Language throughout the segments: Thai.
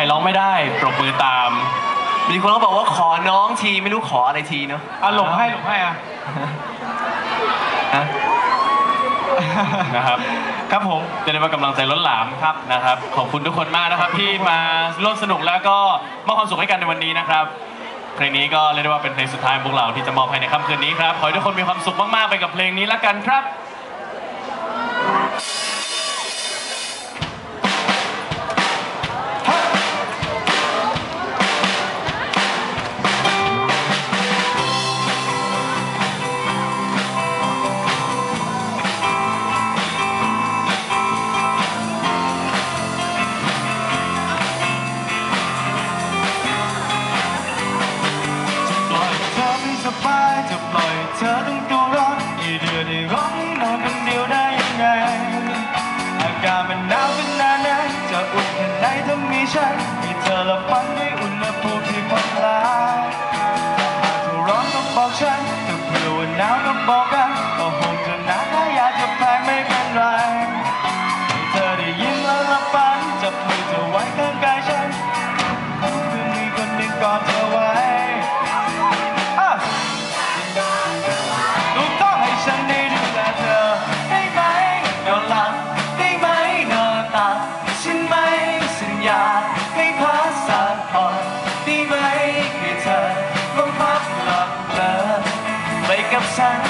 รร้องไม่ได้ปรบมือตาม มีคนเขาบอกว่าขอน้องทีไม่รู้ขออะไรทีเนาะอะหลบให้หลบให้อะฮะนะครับครับผมจะได้ว่ากำลังใจล้นหลามครับนะครับ ขอบคุณทุกคนมากนะครับ ที่มาร่วมสนุกแล้วก็มอบความสุขให้กันในวันนี้นะครับเพลงนี้ก็เรียกได้ว่าเป็นเพลงสุดท้ายของพวกเราที่จะมอบให้ในค่ำคืนนี้ครับขอให้ทุกคนมีความสุขมากๆไปกับเพลงนี้ละกันครับ ฉันมีเธอละฝันด้วยอุณหภูมิ อยากให้พักสักผ่อนดีไหมให้เธอลองพักหลับเลยไปกับฉัน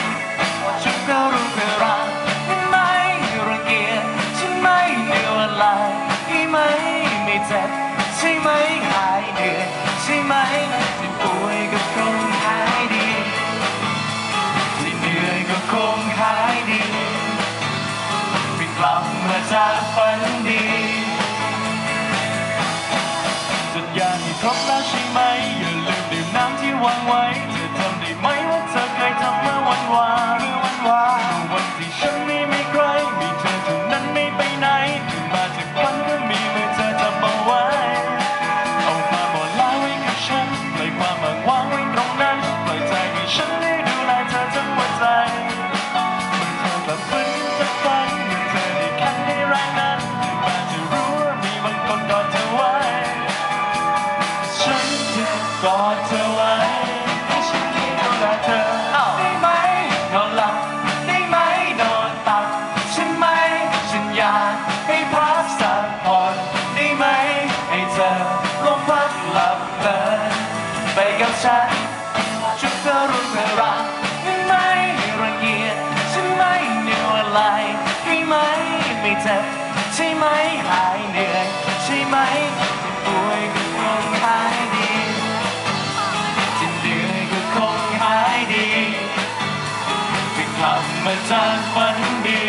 ฉันก็รู้เธอรักได้ไหมรังเกียจฉันไม่เหนื่อยลายได้ไหมไม่เจ็บใช่ไหมหายเหนื่อยใช่ไหม ฉันชุดเธอรู้เธอรักได้ไหมรังเกียจฉันไหม่เหนื่อยอะไรได้ไหมไม่เจ็บใช่ไหมหายเหนื่อยใช่ไหมที่ป่วยก็คงหายดีที่เหนื่อยก็คงหายดีที่กลับมาจากฝันดี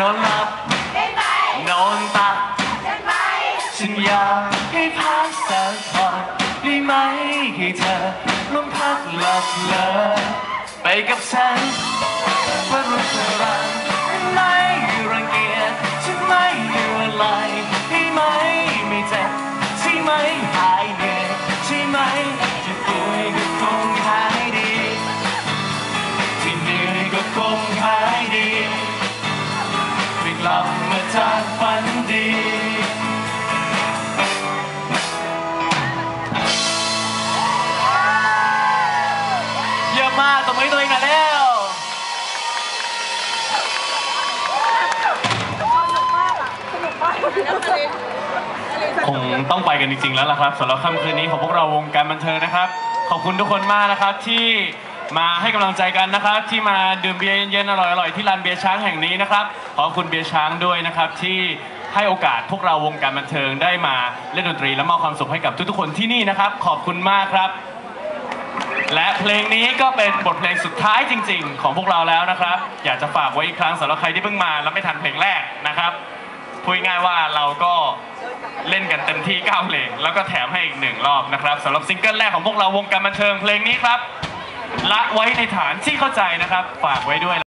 นอนหลับนอนตักฉันอยากให้พักสักผ่อนได้ไหมให้เธอลงพักหลับเลอไปกับฉันเพื่อรู้เธอรักไม่รังเกียจฉันไม่เหนื่อยเลยได้ไหมไม่เจ็บใช่ไหมหาย มมากตบมือให้ตัวเองหน่อยแล้วคงต้องไปกันจริงๆแล้วล่ะครับสำหรับค่ำคืนนี้ของพวกเราวงการบันเทิงนะครับ ขอบคุณทุกคนมากนะครับที่มาให้กำลังใจกันนะครับ ที่มาดื่มเบียร์เย็นๆอร่อยๆที่ลานเบียร์ช้างแห่งนี้นะครับ ขอบคุณเบียร์ช้างด้วยนะครับที่ให้โอกาสพวกเราวงการบันเทิงได้มาเล่นดนตรีและมอบความสุขให้กับทุกๆคนที่นี่นะครับ ขอบคุณมากครับและ เพลงนี้ก็เป็นบทเพลงสุดท้ายจริง ๆ ของพวกเราแล้วนะครับ อยากจะฝากไว้อีกครั้งสำหรับใครที่เพิ่งมาแล้วไม่ทันเพลงแรกนะครับพูดง่ายว่าเราก็เล่นกันเต็มที่9เพลงแล้วก็แถมให้อีกหนึ่งรอบนะครับสำหรับซิงเกิลแรกของพวกเราวงการบันเทิงเพลงนี้ครับละไว้ในฐานที่เข้าใจนะครับ ฝากไว้ด้วย